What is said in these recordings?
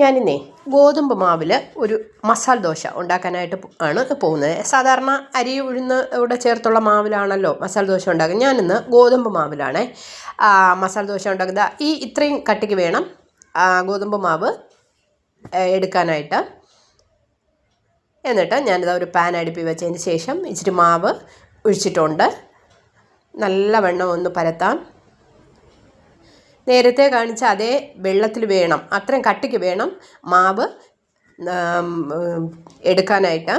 ഞാനിന്നേ ഗോതമ്പ് മാവിൽ ഒരു മസാല ദോശ ഉണ്ടാക്കാനായിട്ട് ആണ് പോകുന്നത്. സാധാരണ അരി ഉഴുന്ന് ഇവിടെ ചേർത്തുള്ള മാവിലാണല്ലോ മസാല ദോശ ഉണ്ടാക്കുന്നത്. ഞാനിന്ന് ഗോതമ്പ് മാവിലാണേ. മസാല ദോശ ഉണ്ടാക്കുന്നത്. ഈ ഇത്രയും കട്ടിക്ക് വേണം ഗോതമ്പ് മാവ് എടുക്കാനായിട്ട്. എന്നിട്ട് ഞാനിത് ഒരു പാൻ അടുപ്പി വെച്ചതിന് ശേഷം ഇച്ചിരി മാവ് ഒഴിച്ചിട്ടുണ്ട്. നല്ല വെണ്ണം ഒന്ന് പരത്താം നേരത്തെ കാണിച്ച അതേ വെള്ളത്തിൽ വേണം. അത്രയും കട്ടിക്ക് വേണം മാവ് എടുക്കാനായിട്ട്.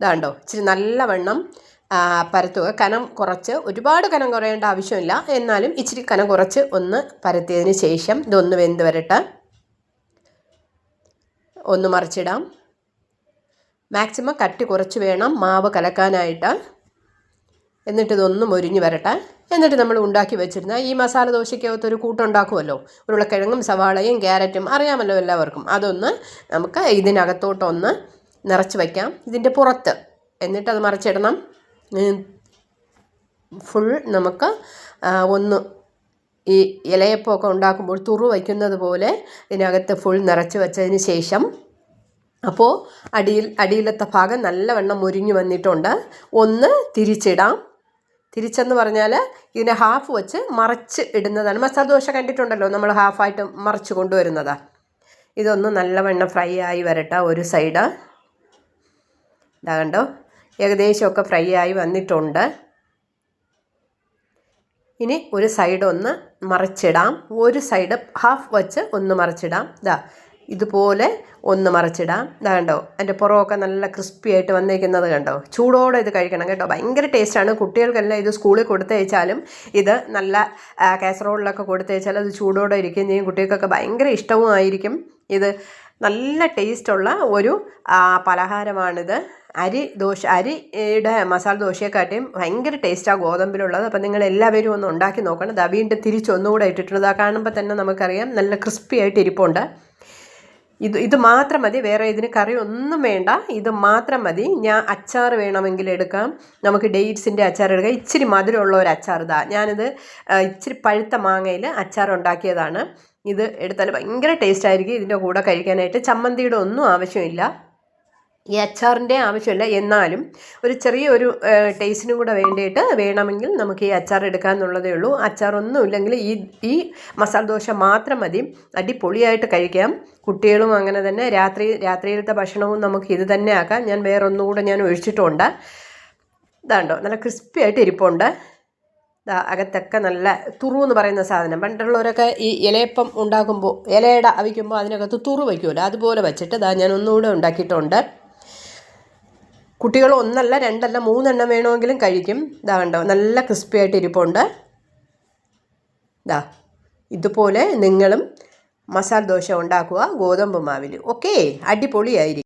ഇതാണ്ടോ ഇച്ചിരി നല്ലവണ്ണം പരത്തുക. കനം കുറച്ച് ഒരുപാട് കനം കുറയേണ്ട ആവശ്യമില്ല. എന്നാലും ഇച്ചിരി കനം കുറച്ച് ഒന്ന് പരത്തിയതിന് ശേഷം ഇതൊന്ന് വെന്ത് വരട്ടെ. ഒന്ന് മറിച്ചിടാം. മാക്സിമം കട്ടി കുറച്ച് വേണം മാവ് കലക്കാനായിട്ട്. എന്നിട്ട് ഇതൊന്നും ഒരിഞ്ഞ് വരട്ടെ. എന്നിട്ട് നമ്മൾ ഉണ്ടാക്കി വെച്ചിരുന്ന ഈ മസാല ദോശയ്ക്കകത്ത് ഒരു കൂട്ടുണ്ടാക്കുമല്ലോ ഉരുളക്കിഴങ്ങും സവാളയും ക്യാരറ്റും അറിയാമല്ലോ എല്ലാവർക്കും. അതൊന്ന് നമുക്ക് ഇതിനകത്തോട്ടൊന്ന് നിറച്ച് വയ്ക്കാം ഇതിന്റെ പുറത്ത് എന്നിട്ടത് മറിച്ചിടണം. ഫുൾ നമുക്ക് ഒന്ന് ഈ ഇലയപ്പമൊക്കെ ഉണ്ടാക്കുമ്പോൾ തുറു വയ്ക്കുന്നത് പോലെ ഇതിനകത്ത് ഫുൾ നിറച്ച് വെച്ചതിന് ശേഷം അപ്പോൾ അടിയിൽ അടിയിലത്തെ ഭാഗം നല്ലവണ്ണം മുരിഞ്ഞു വന്നിട്ടുണ്ട്. ഒന്ന് തിരിച്ചിടാം. തിരിച്ചെന്ന് പറഞ്ഞാൽ ഇതിനെ ഹാഫ് വെച്ച് മറച്ച് ഇടുന്നതാണ്. മസാല ദോശ കണ്ടിട്ടുണ്ടല്ലോ നമ്മൾ ഹാഫായിട്ട് മറച്ച് കൊണ്ടുവരുന്നതാണ് ഇതൊന്ന് നല്ലവണ്ണം ഫ്രൈ ആയി വരട്ടെ ഒരു സൈഡ് ഇതാ കണ്ടോ ഏകദേശമൊക്കെ ഫ്രൈ ആയി വന്നിട്ടുണ്ട്. ഇനി ഒരു സൈഡ് ഒന്ന് മറിച്ചിടാം. ഒരു സൈഡ് ഹാഫ് വെച്ച് ഒന്ന് മറിച്ചിടാം. ഇതാ ഇതുപോലെ ഒന്ന് മറിച്ചിടാം. കണ്ടോ അതിന്റെ പുറമൊക്കെ നല്ല ക്രിസ്പി ആയിട്ട് വന്നേക്കുന്നത് കണ്ടോ? ചൂടോടെ ഇത് കഴിക്കണം കേട്ടോ. ഭയങ്കര ടേസ്റ്റാണ് കുട്ടികൾക്കെല്ലാം ഇത് സ്കൂളിൽ കൊടുത്തയച്ചാലും ഇത് നല്ല കാസറോളിലൊക്കെ കൊടുത്തയച്ചാൽ അത് ചൂടോടെ ഇരിക്കുകയും ചെയ്യും. കുട്ടികൾക്കൊക്കെ ഭയങ്കര ഇഷ്ടവും ആയിരിക്കും. ഇത് നല്ല ടേസ്റ്റുള്ള ഒരു പലഹാരമാണിത്. അരി ദോശ അരിയുടെ മസാല ദോശയെക്കാട്ടിയും ഭയങ്കര ടേസ്റ്റാണ് ഗോതമ്പിലുള്ളത്. അപ്പം നിങ്ങൾ എല്ലാവരും ഒന്ന് ഉണ്ടാക്കി നോക്കണം. ദാ വീണ്ടും തിരിച്ചൊന്നുകൂടെ ഇട്ടിട്ടുണ്ട്. കാണുമ്പോൾ തന്നെ നമുക്കറിയാം നല്ല ക്രിസ്പി ആയിട്ട് ഇരിപ്പുണ്ട്. ഇത് ഇത് മാത്രം മതി വേറെ ഇതിന് കറി ഒന്നും വേണ്ട. ഇത് മാത്രം മതി. ഞാൻ അച്ചാർ വേണമെങ്കിൽ എടുക്കാം. നമുക്ക് ഡേറ്റ്സിന്റെ അച്ചാർ എടുക്കാം. ഇച്ചിരി മധുരമുള്ള ഒരു അച്ചാർ ഇതാ. ഞാനിത് ഇച്ചിരി പഴുത്ത മാങ്ങയിൽ അച്ചാർ ഉണ്ടാക്കിയതാണ്. ഇത് എടുത്താൽ ഭയങ്കര ടേസ്റ്റ് ആയിരിക്കും. ഇതിന്റെ കൂടെ കഴിക്കാനായിട്ട്. ചമ്മന്തിയുടെ ഒന്നും ആവശ്യമില്ല. ഈ അച്ചാറിന്റെ ആവശ്യമില്ല. എന്നാലും ഒരു ചെറിയ ഒരു ടേസ്റ്റിനും കൂടെ വേണ്ടിയിട്ട് വേണമെങ്കിൽ നമുക്ക് ഈ അച്ചാർ എടുക്കാമെന്നുള്ളതേ ഉള്ളൂ. അച്ചാറൊന്നുമില്ലെങ്കിൽ ഈ ഈ മസാല ദോശ മാത്രം മതി. അടിപൊളിയായിട്ട് കഴിക്കാം. കുട്ടികളും അങ്ങനെ തന്നെ. രാത്രി രാത്രിയിലത്തെ ഭക്ഷണവും നമുക്ക് ഇത് തന്നെ ആക്കാം. ഞാൻ വേറെ ഒന്നുകൂടെ ഞാൻ ഒഴിച്ചിട്ടുണ്ട്. ഇതാണ്ടോ നല്ല ക്രിസ്പി ആയിട്ട് ഇരിപ്പുണ്ട്. അകത്തൊക്കെ നല്ല തുറു എന്ന് പറയുന്ന സാധനം. പണ്ടുള്ളവരൊക്കെ ഈ ഇലയപ്പം ഉണ്ടാക്കുമ്പോൾ ഇലയുടെ അവിക്കുമ്പോൾ അതിനകത്ത് തുറു വയ്ക്കുമല്ലോ അതുപോലെ വെച്ചിട്ട് ഇതാ ഞാൻ ഒന്നുകൂടെ ഉണ്ടാക്കിയിട്ടുണ്ട്. കുട്ടികൾ ഒന്നല്ല രണ്ടല്ല മൂന്നെണ്ണം വേണമെങ്കിലും കഴിക്കും. ഇതാ കണ്ടോ നല്ല ക്രിസ്പി ആയിട്ട് ഇരിപ്പുണ്ട്. ഇതാ ഇതുപോലെ നിങ്ങളും മസാല ദോശ ഉണ്ടാക്കുക ഗോതമ്പ് മാവിൽ ഓക്കെ അടിപൊളിയായിരിക്കും.